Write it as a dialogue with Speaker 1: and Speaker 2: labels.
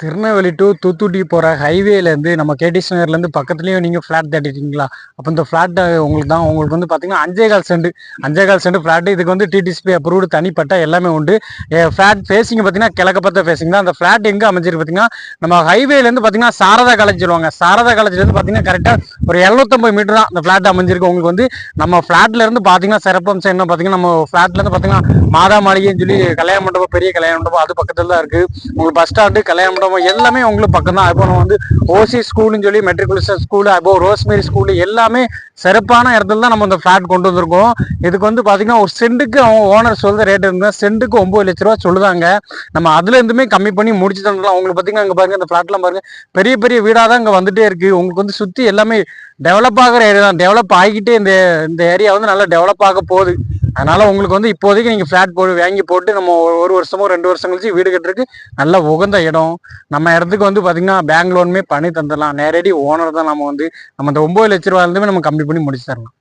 Speaker 1: Tirunelveli to Thoothukudi போகிற ஹைவேலேருந்து நம்ம கேடிஸ் நகர்லேருந்து பக்கத்துலேயும் நீங்கள் ஃப்ளாட் தேடிட்டீங்களா? அப்போ இந்த ஃப்ளாட் உங்களுக்கு தான் உங்களுக்கு வந்து பார்த்தீங்கன்னா அஞ்சே கால் சென்ட் அஞ்சே கால் சென்ட் ஃப்ளாட்டு இதுக்கு வந்து டிடிசிபி அப்ரூவ்டு தனிப்பட்ட எல்லாமே உண்டு. ஃப்ளாட் ஃபேஸிங் பார்த்தீங்கன்னா கிழக்க பார்த்த ஃபேஸிங் தான். அந்த ஃப்ளாட் எங்கே அமைஞ்சிருக்கு பார்த்தீங்கன்னா நம்ம ஹைவேலேருந்து பார்த்தீங்கன்னா சாரதா காலேஜ் சொல்லுவாங்க. சாரதா காலேஜ்லேருந்து பார்த்தீங்கன்னா கரெக்டாக ஒரு எழுநூத்தம்பது மீட்டர் தான் அந்த ஃப்ளாட் அமைஞ்சிருக்கு. உங்களுக்கு வந்து நம்ம ஃப்ளாட்ல இருந்து பார்த்தீங்கன்னா சிறப்பம்சம் என்ன? பார்த்தீங்கன்னா நம்ம ஃப்ளாட்ல இருந்து பார்த்தீங்கன்னா மாதா மாளிகைன்னு சொல்லி கல்யாண மண்டபம் பெரிய கல்யாண மண்டபம் அது பக்கத்துல தான் இருக்கு. உங்களுக்கு பஸ் ஸ்டாண்டு கல்யாண மண்டபம் எல்லாமே உங்களுக்கு பக்கம் தான் இப்போ நம்ம வந்து ஓசி ஸ்கூல்னு சொல்லி மெட்ரிகுலேஷன் ஸ்கூலு அப்போ ரோஸ்மேரி ஸ்கூல் எல்லாமே சிறப்பான இடத்துல தான் நம்ம இந்த ஃப்ளாட் கொண்டு வந்திருக்கோம். இதுக்கு வந்து பார்த்தீங்கன்னா ஒரு சென்ட்டுக்கு அவங்க ஓனர் சொல்கிற ரேட் இருந்தால் சென்ட்டுக்கு ஒம்பது லட்ச ரூபா சொல்லுதாங்க. நம்ம அதுலேருந்துமே கம்மி பண்ணி முடிச்சு தந்துடலாம் உங்களுக்கு பார்த்தீங்கன்னா அங்கே பாருங்க இந்த ஃபிளாட்லாம் பாருங்கள் பெரிய பெரிய வீடாக தான் இங்கே வந்துட்டே இருக்குது உங்களுக்கு வந்து சுற்றி எல்லாமே டெவலப் ஆகிற ஏரியா தான். டெவலப் ஆகிட்டே இந்த இந்த ஏரியா வந்து நல்லா டெவலப் ஆக போகுது. அதனால உங்களுக்கு வந்து இப்போதைக்கு நீங்கள் ஃப்ளாட் போட்டு வாங்கி போட்டு நம்ம ஒரு- வருஷமோ ரெண்டு வருஷம் கழிச்சு வீடு கட்டுறதுக்கு நல்ல உகந்த இடம். நம்ம இடத்துக்கு வந்து பார்த்தீங்கன்னா பேங்க் லோனுமே பண்ணி தந்துடலாம். நேரடி ஓனர் தான் நம்ம வந்து நம்ம இந்த ஒம்பது லட்ச ரூபாயிலிருந்துமே நம்ம கம்மி பண்ணி முடிச்சு தரலாம்.